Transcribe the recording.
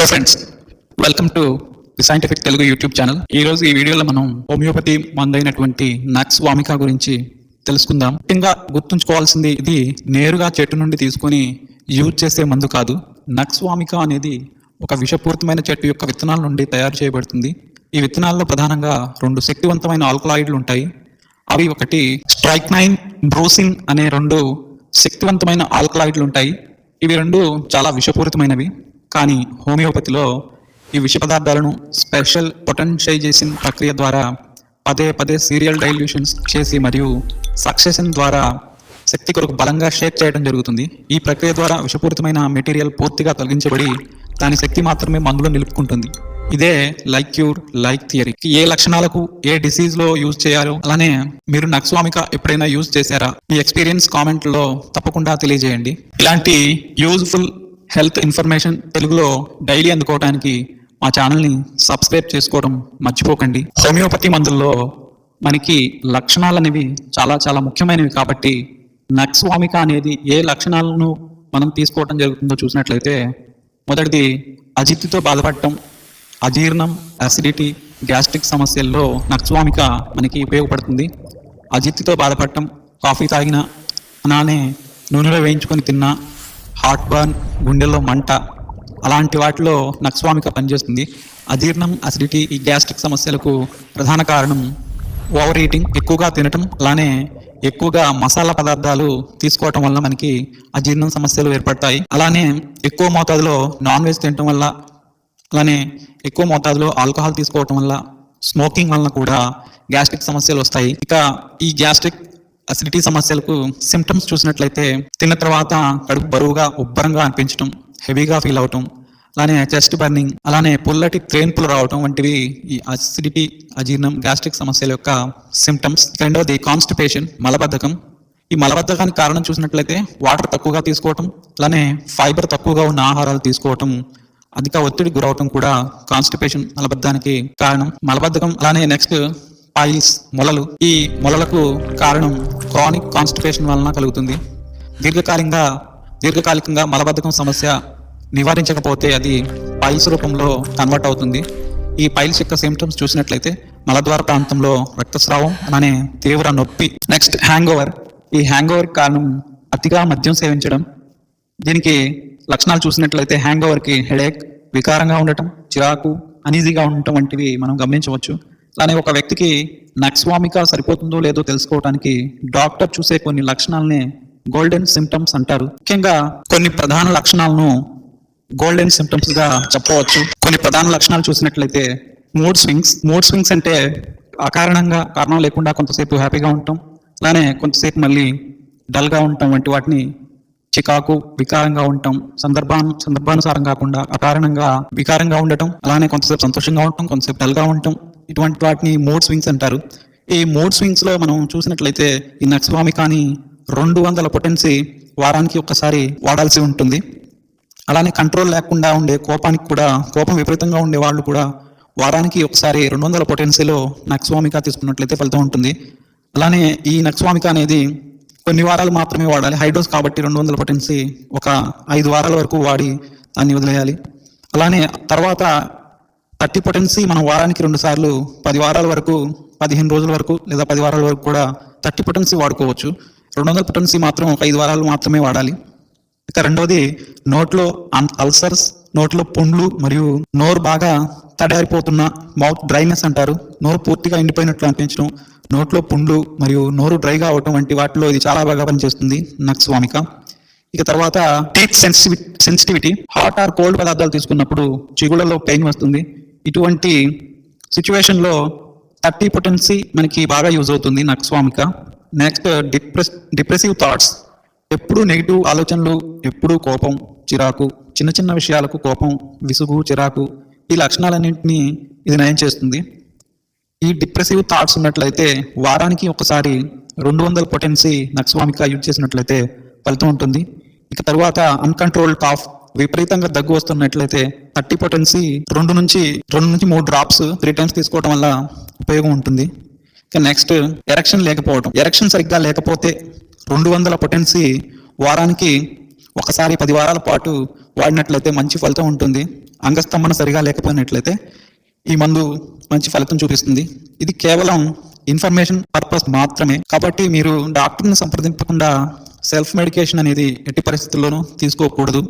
Hello friends welcome to the scientific Telugu YouTube channel ఈ రోజు ఈ వీడియోలో మనం హోమియోపతి మందైనటువంటి నక్స్ వామిక గురించి తెలుసుకుందాం. ముఖ్యంగా గుర్తుంచుకోవాల్సింది ఇది నేరుగా చెట్టు నుండి తీసుకొని యూజ్ చేసే మందు కాదు. నక్స్ వామిక అనేది ఒక విషపూరితమైన చెట్టు యొక్క విత్తనాల నుండి తయారు చేయబడుతుంది. ఈ విత్తనాల్లో ప్రధానంగా రెండు శక్తివంతమైన ఆల్కలాయిడ్లు ఉంటాయి. అవి ఒకటి స్ట్రైక్నైన్ బ్రోసిన్ అనే రెండు శక్తివంతమైన ఆల్కలాయిడ్లు ఉంటాయి. ఇవి రెండు చాలా విషపూరితమైనవి. కానీ హోమియోపతిలో ఈ విష పదార్థాలను స్పెషల్ పొటెన్షియైజేషన్ ప్రక్రియ ద్వారా పదే పదే సీరియల్ డైల్యూషన్స్ చేసి మరియు సక్సెషన్ ద్వారా శక్తి కొరకు బలంగా షేక్ చేయడం జరుగుతుంది. ఈ ప్రక్రియ ద్వారా విషపూరితమైన మెటీరియల్ పూర్తిగా తొలగించబడి దాని శక్తి మాత్రమే మందులో నిలుపుకుంటుంది. ఇదే లైక్ క్యూర్ లైక్ థియరీ. ఏ లక్షణాలకు ఏ డిసీజ్లో యూజ్ చేయాలో అలానే మీరు నక్స్వామిక ఎప్పుడైనా యూజ్ చేశారా? మీ ఎక్స్పీరియన్స్ కామెంట్లో తప్పకుండా తెలియజేయండి. ఇలాంటి యూజ్ఫుల్ హెల్త్ ఇన్ఫర్మేషన్ తెలుగులో డైలీ అందుకోవడానికి మా ఛానల్ని సబ్స్క్రైబ్ చేసుకోవడం మర్చిపోకండి. హోమియోపతి మందుల్లో మనకి లక్షణాలు అనేవి చాలా చాలా ముఖ్యమైనవి కాబట్టి నక్స్వామిక అనేది ఏ లక్షణాలను మనం తీసుకోవడం జరుగుతుందో చూసినట్లయితే మొదటిది అజిత్తుతో బాధపడటం అజీర్ణం అసిడిటీ గ్యాస్ట్రిక్ సమస్యల్లో నక్స్వామిక మనకి ఉపయోగపడుతుంది. అజిత్తుతో బాధపడటం కాఫీ తాగిన అలానే నూనెలో వేయించుకొని తిన్నా హార్ట్ బర్న్ గుండెల్లో మంట అలాంటి వాటిలో నక్స్వామిక పనిచేస్తుంది. అజీర్ణం అసిడిటీ ఈ గ్యాస్ట్రిక్ సమస్యలకు ప్రధాన కారణం ఓవర్ ఈటింగ్ ఎక్కువగా తినటం అలానే ఎక్కువగా మసాలా పదార్థాలు తీసుకోవటం వల్ల మనకి అజీర్ణం సమస్యలు ఏర్పడతాయి. అలానే ఎక్కువ మోతాదులో నాన్ వెజ్ తినటం వల్ల అలానే ఎక్కువ మోతాదులో ఆల్కహాల్ తీసుకోవటం వల్ల స్మోకింగ్ వలన కూడా గ్యాస్ట్రిక్ సమస్యలు వస్తాయి. ఇక ఈ గ్యాస్ట్రిక్ అసిడిటీ సమస్యలకు సిమ్టమ్స్ చూసినట్లయితే తిన్న తర్వాత కడుపు బరువుగా ఉబ్బరంగా అనిపించడం హెవీగా ఫీల్ అవటం అలానే చెస్ట్ బర్నింగ్ అలానే పుల్లటి త్రేన్పులు రావటం వంటివి ఈ అసిడిటీ అజీర్ణం గ్యాస్ట్రిక్ సమస్యల యొక్క సిమ్టమ్స్ రెండవది కాన్స్టిపేషన్ మలబద్ధకం. ఈ మలబద్ధకానికి కారణం చూసినట్లయితే వాటర్ తక్కువగా తీసుకోవటం అలానే ఫైబర్ తక్కువగా ఉన్న ఆహారాలు తీసుకోవటం అధిక ఒత్తిడి గురవటం కూడా కాన్స్టిపేషన్ మలబద్ధానికి కారణం. మలబద్ధకం అలానే నెక్స్ట్ ఆయిల్స్ మొలలు. ఈ మొలలకు కారణం క్రానిక్ కాన్స్టిపేషన్ వలన కలుగుతుంది. దీర్ఘకాలికంగా దీర్ఘకాలికంగా మలబద్ధకం సమస్య నివారించకపోతే అది పైల్స్ రూపంలో కన్వర్ట్ అవుతుంది. ఈ పైల్స్ యొక్క సిమ్టమ్స్ చూసినట్లయితే మలద్వార ప్రాంతంలో రక్తస్రావం అనే తీవ్ర నొప్పి. నెక్స్ట్ హ్యాంగ్ ఓవర్ ఈ హ్యాంగ్ ఓవర్ కారణం అతిగా మద్యం సేవించడం. దీనికి లక్షణాలు చూసినట్లయితే హ్యాంగ్ ఓవర్కి హెడేక్ వికారంగా ఉండటం చిరాకు అనీజీగా ఉండటం వంటివి మనం గమనించవచ్చు. అలానే ఒక వ్యక్తికి నక్స్వామిక సరిపోతుందో లేదో తెలుసుకోవడానికి డాక్టర్ చూసే కొన్ని లక్షణాలని గోల్డెన్ సిమ్టమ్స్ అంటారు. ముఖ్యంగా కొన్ని ప్రధాన లక్షణాలను గోల్డెన్ సిమ్టమ్స్గా చెప్పవచ్చు. కొన్ని ప్రధాన లక్షణాలు చూసినట్లయితే మూడ్ స్వింగ్స్ మూడ్ స్వింగ్స్ అంటే అకారణంగా కారణం లేకుండా కొంతసేపు హ్యాపీగా ఉంటాం. అలానే కొంతసేపు మళ్ళీ డల్గా వంటి వాటిని చికాకు వికారంగా ఉండటం సందర్భాన్ సందర్భానుసారం కాకుండా అకారణంగా వికారంగా ఉండటం. అలానే కొంతసేపు సంతోషంగా ఉండటం కొంతసేపు డల్గా ఉంటాం. ఉండటం ఇటువంటి వాటిని మోడ్ స్వింగ్స్ అంటారు. ఈ మోడ్ స్వింగ్స్లో మనం చూసినట్లయితే ఈ నక్స్వామి కానీ రెండు వందల పొటెన్సీ వారానికి ఒక్కసారి వాడాల్సి ఉంటుంది. అలానే కంట్రోల్ లేకుండా ఉండే కోపానికి కూడా కోపం విపరీతంగా ఉండే వాళ్ళు కూడా వారానికి ఒకసారి రెండు వందల పొటెన్సీలో నక్స్వామిక తీసుకున్నట్లయితే ఫలితం ఉంటుంది. అలానే ఈ నక్స్వామిక అనేది కొన్ని వారాలు మాత్రమే వాడాలి. హైడ్రోస్ కాబట్టి రెండు వందల పొటెన్సీ ఒక ఐదు వారాల వరకు వాడి దాన్ని వదిలేయాలి. అలానే తర్వాత థర్టీ పొటెన్సీ మనం వారానికి రెండు సార్లు పది వారాల వరకు పదిహేను రోజుల వరకు లేదా పది వారాల వరకు కూడా థర్టీ పొటెన్సీ వాడుకోవచ్చు. రెండు వందల పొటెన్సీ మాత్రం ఒక ఐదు వారాలు మాత్రమే వాడాలి. ఇక రెండవది నోట్లో అల్సర్స్ నోట్లో పుండ్లు మరియు నోరు బాగా తడారిపోతున్న మౌత్ డ్రైనెస్ అంటారు. నోరు పూర్తిగా ఎండిపోయినట్లు అనిపించడం నోట్లో పుండ్లు మరియు నోరు డ్రైగా అవటం వంటి వాటిలో ఇది చాలా బాగా పనిచేస్తుంది నక్స్వామిక ఇక తర్వాత teeth sensitivity. Hot or cold పదార్థాలు తీసుకున్నప్పుడు చిగుళ్ళలో పెయిన్ వస్తుంది. ఇటువంటి సిచ్యువేషన్లో థర్టీ పొటెన్సీ మనకి బాగా యూజ్ అవుతుంది నక్స్వామిక. నెక్స్ట్ డిప్రెస్ డిప్రెసివ్ థాట్స్ ఎప్పుడు నెగిటివ్ ఆలోచనలు ఎప్పుడు కోపం చిరాకు చిన్న చిన్న విషయాలకు కోపం విసుగు చిరాకు ఈ లక్షణాలన్నింటినీ ఇది నయం చేస్తుంది. ఈ డిప్రెసివ్ థాట్స్ ఉన్నట్లయితే వారానికి ఒకసారి రెండు వందల పొటెన్సీ నక్స్వామిక యూజ్ చేసినట్లయితే ఫలితం ఉంటుంది. ఇక తర్వాత అన్కంట్రోల్డ్ కాఫ్ విపరీతంగా దగ్గు వస్తున్నట్లయితే అట్టి పొటెన్సీ రెండు నుంచి రెండు నుంచి మూడు డ్రాప్స్ త్రీ టైమ్స్ తీసుకోవడం వల్ల ఉపయోగం ఉంటుంది. నెక్స్ట్ ఎరక్షన్ లేకపోవడం ఎరక్షన్ సరిగ్గా లేకపోతే రెండు వందల పొటెన్సీ వారానికి ఒకసారి పది వారాల పాటు వాడినట్లయితే మంచి ఫలితం ఉంటుంది. అంగస్తంభన సరిగా లేకపోయినట్లయితే ఈ మందు మంచి ఫలితం చూపిస్తుంది. ఇది కేవలం ఇన్ఫర్మేషన్ పర్పస్ మాత్రమే. కాబట్టి మీరు డాక్టర్ని సంప్రదింపకుండా సెల్ఫ్ మెడికేషన్ అనేది ఎట్టి పరిస్థితుల్లోనూ తీసుకోకూడదు.